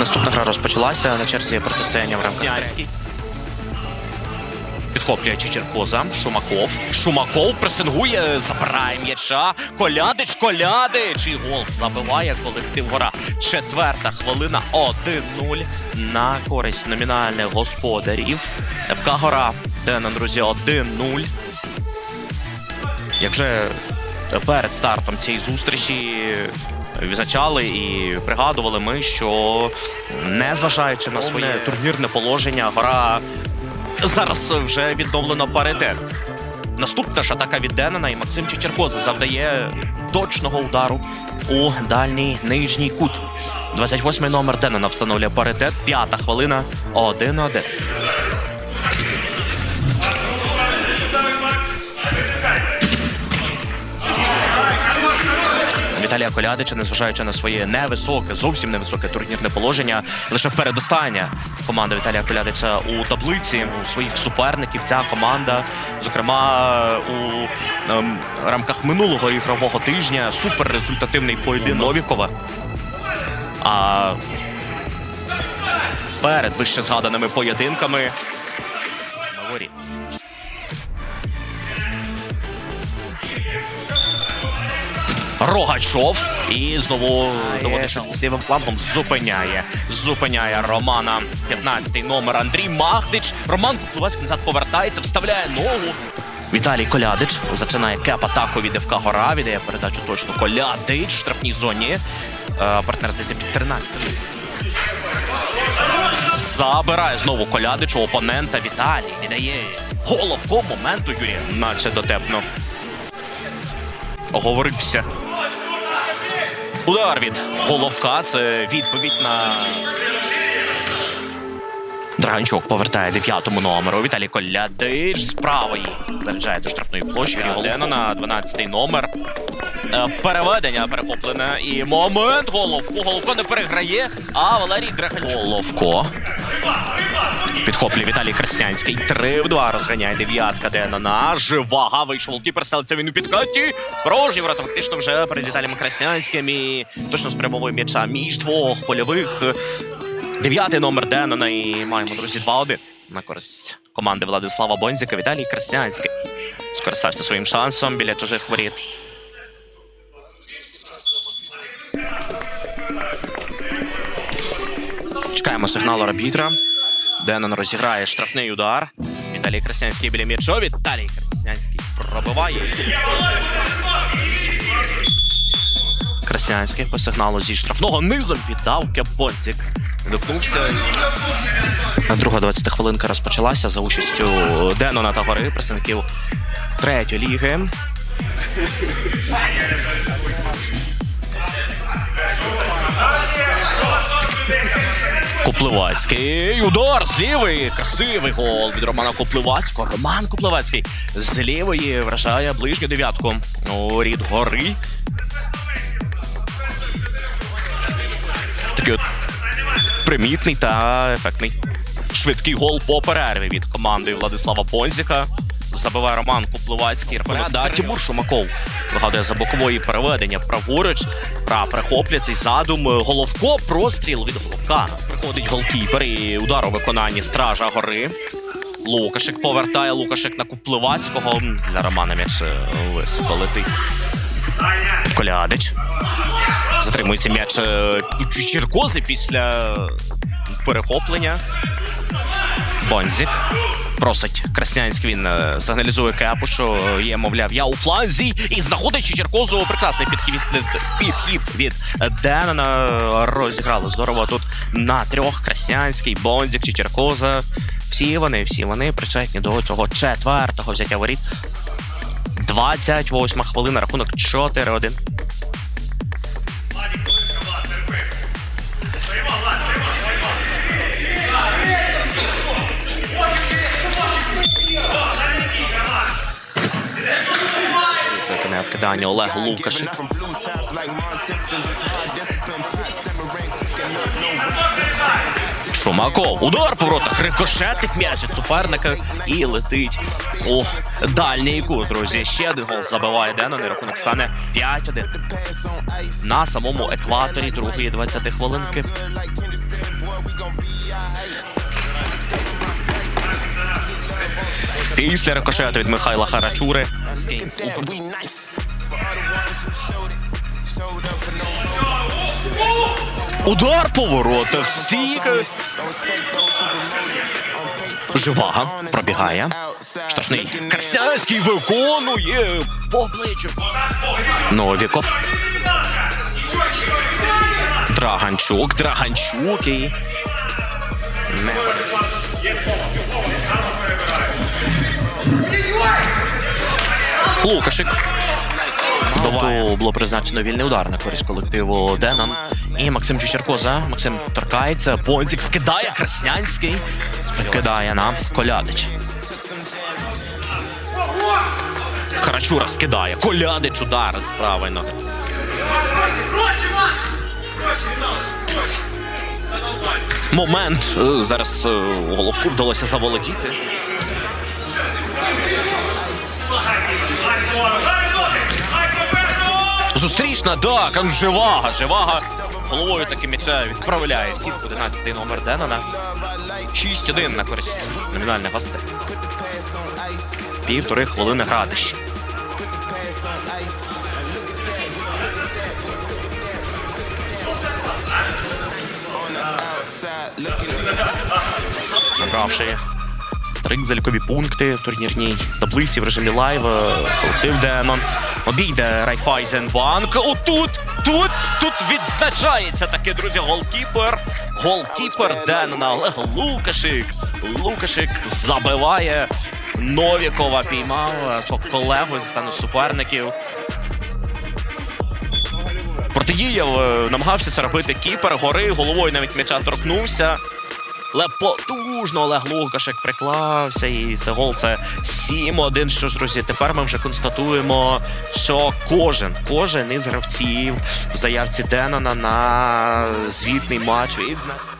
Наступна гра розпочалася на черзі протистояння в рамках. Підхоплює Чечеркоза, Шумаков. Шумаков пресингує, забирає м'яча. Колядич, Колядич. І гол забиває колектив гора. Четверта хвилина 1-0 на користь номінальних господарів. ФК Гора. Денен, друзі, 1-0. Як вже перед стартом цієї зустрічі відзначали і пригадували ми, що незважаючи на своє турнірне положення, гора зараз вже відновлено паритет. Наступна ж атака від Денена і Максим Чечеркоза завдає точного удару у дальній нижній кут. 28-й номер Денена встановлює паритет. П'ята хвилина 1-1. Віталія Колядича, незважаючи на своє невисоке, зовсім невисоке турнірне положення, лише передостання команда Віталія Колядича у таблиці у своїх суперників. Ця команда, зокрема, у ем, рамках минулого ігрового тижня, суперрезультативний поєдинок Новікова. А перед вище згаданими поєдинками на воріт. Рогачов і знову доводиться з лівим флангом зупиняє. Зупиняє Романа. 15-й номер Андрій Магдич. Роман Купловецький назад повертається, вставляє ногу. Віталій Колядич зачинає кеп атаку від ФК Гора. Віддає передачу точно Колядич в штрафній зоні. Е, Партнер здається під 13-м. Забирає знову Колядич у опонента Віталій. Віддає головко моменту Юрія. Наче дотепно. Оговорився. Удар від головка. Це відповідь на. Драганчук повертає дев'ятому номеру. Віталій Колядиш з правої заряджає до штрафної площі. Головко на 12-й номер. Е, Переведення перехоплене. І момент головку. Головко не переграє. А Валерій Драганчук. Головко. Підхоплює Віталій Краснянський. 3 в 2 розганяє дев'ятка Денона. Живага вийшов голкіпер, ставиться він у підкаті. Порожні ворота фактично вже перед Віталієм Краснянським. І точно спрямовує м'яча між двох польових. Дев'ятий номер Денона. І маємо, друзі, 2-1 на користь команди Владислава Бонзіка. Віталій Краснянський скористався своїм шансом біля чужих воріт. Чекаємо сигналу арбітра. Денон розіграє штрафний удар. Віталій Краснянський біля м'яча. Віталій Краснянський пробиває. Краснянський по сигналу зі штрафного низом віддав Кепонцік. Докнувся. Друга 20 хвилинка розпочалася за участю Денона та гори представників третьої ліги. Купливацький. Удар з. Красивий гол від Романа Купливацького. Роман Купливацький з вражає ближню дев'ятку. У рід гори. Такий от примітний та ефектний. Швидкий гол по перерві від команди Владислава Бонзіка. Забиває Роман Купливацький. Да, Тимур Шумаков вигадує за бокової переведення праворуч. Пра перехоплює цей задум. Головко простріл від головка. Приходить голкіпер і удар у виконанні стража гори. Лукашик повертає Лукашик на Купливацького. Для Романа м'яч е, високо летить. Колядич. Затримується м'яч е, у Чечеркози після перехоплення. Бонзік. Просить Краснянський, він е, сигналізує Кепу, що є, мовляв, я у фланзі і знаходить Чечеркозу. Прекрасний підхід підхід від Денена. Розіграли здорово тут на трьох. Краснянський, Бонзік, Чечеркоза. Всі вони, всі вони причетні до цього четвертого взяття воріт. 28 хвилина, рахунок 4-1. Up no rocks. Шумаков. Удар по воротах. Рикошетить м'яч від суперника і летить у дальній кут, друзі. Ще один гол забиває Денон. І рахунок стане 5-1. На самому екваторі другої 20 хвилинки. Після рикошету від Михайла Харачури. Удар по воротах. Стійка. Живага пробігає. Штрафний. Красянський виконує по обличчю. Новіков. Драганчук, Драганчук і. Лукашик. Тобто було призначено вільний удар на користь колективу Денон. І Максим Чечеркоза. Максим торкається. Понзік скидає. Краснянський. Кидає на Колядич. Харачура скидає. Колядич удар з правої ноги. Момент. Е, Зараз е, головку вдалося заволодіти. Зустрічна, так, а ну, живага, живага. Головою таки м'яча відправляє в сітку 11 номер Денона. 6-1 на користь номінальних гостей. Півтори хвилини грати ще. набравши три залікові пункти в турнірній таблиці в режимі лайв. е, Колектив Денон обійде Райфайзенбанк. Отут, тут, тут відзначається таки, друзі, голкіпер. Голкіпер Денона Олег Лукашик. Лукашик забиває. Новікова піймав е, свого колегу зі стану суперників. Протидіяв, е, намагався це робити кіпер, гори, головою навіть м'яча торкнувся. Але потужно але Лукашек приклався, і це гол це 7-1. Що ж, друзі, тепер ми вже констатуємо, що кожен, кожен із гравців в заявці Денона на звітний матч відзнак.